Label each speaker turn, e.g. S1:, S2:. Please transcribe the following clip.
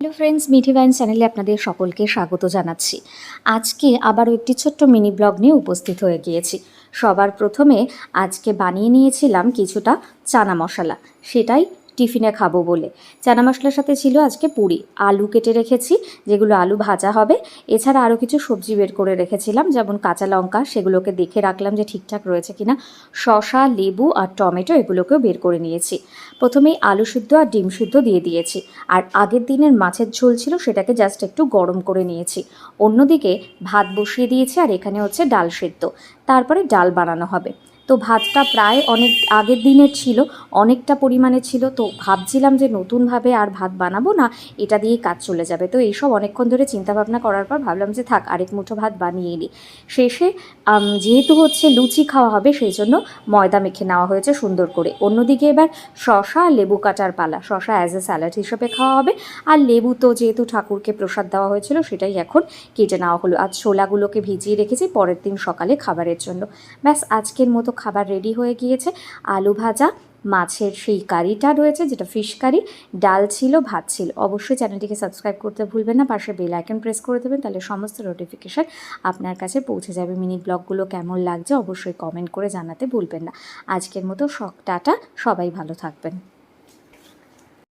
S1: Hello friends, Mithi vine চ্যানেলে আপনাদের সকলকে স্বাগত জানাচ্ছি। আজকে আবারও একটি ছোট্ট মিনি ব্লগ নিয়ে উপস্থিত হয়ে গিয়েছি। সবার প্রথমে আজকে বানিয়ে নিয়েছিলাম কিছুটা চানা মশলা। সেটাই টিফিনে খাব বলে। চানা মশলার সাথে ছিল আজকে পুরি। আলু কেটে রেখেছি, যেগুলো আলু ভাজা হবে। এছাড়া আরও কিছু সবজি বের করে রেখেছিলাম, যেমন কাঁচা লঙ্কা, সেগুলোকে দেখে রাখলাম যে ঠিকঠাক রয়েছে কিনা। শসা, লেবু আর টমেটো এগুলোকেও বের করে নিয়েছি। প্রথমেই আলু সিদ্ধ আর ডিম সিদ্ধ দিয়ে দিয়েছি। আর আগের দিনের মাছের ঝোল ছিল, সেটাকে জাস্ট একটু গরম করে নিয়েছি। অন্যদিকে ভাত বসিয়ে দিয়েছি, আর এখানে হচ্ছে ডাল সিদ্ধ। তারপরে ডাল বানানো হবে। তো ভাতটা প্রায় অনেক আগের দিনের ছিল, অনেকটা পরিমাণে ছিল। তো ভাবছিলাম যে নতুনভাবে আর ভাত বানাবো না, এটা দিয়েই কাজ চলে যাবে। তো এইসব অনেকক্ষণ ধরে চিন্তাভাবনা করার পর ভাবলাম যে থাক, আরেক মুঠো ভাত বানিয়ে নিই। শেষে যেহেতু হচ্ছে লুচি খাওয়া হবে, সেই জন্য ময়দা মেখে নেওয়া হয়েছে সুন্দর করে। অন্যদিকে এবার শশা লেবু কাটার পালা। শশা অ্যাজ এ স্যালাড হিসেবে খাওয়া হবে। আর লেবু তো যেহেতু ঠাকুরকে প্রসাদ দেওয়া হয়েছিল, সেটাই এখন কেটে নেওয়া হলো। আর ছোলাগুলোকে ভিজিয়ে রেখেছি, পরের দিন সকালে খাবারের জন্য। ব্যাস, আজকের মতো খাবার রেডি হয়ে গিয়েছে। আলু ভাজা, মাছের সেই কারিটা রয়েছে, যেটা ফিশ কারি ডাল ছিল, ভাত ছিল। অবশ্যই চ্যানেলটিকে সাবস্ক্রাইব করতে ভুলবেন না, পাশে বেল আইকন প্রেস করে দেবেন, তাহলে সমস্ত নোটিফিকেশান আপনার কাছে পৌঁছে যাবে। মিনি ব্লগগুলো কেমন লাগছে অবশ্যই কমেন্ট করে জানাতে ভুলবেন না। আজকের মতো শখ টাটা, সবাই ভালো থাকবেন।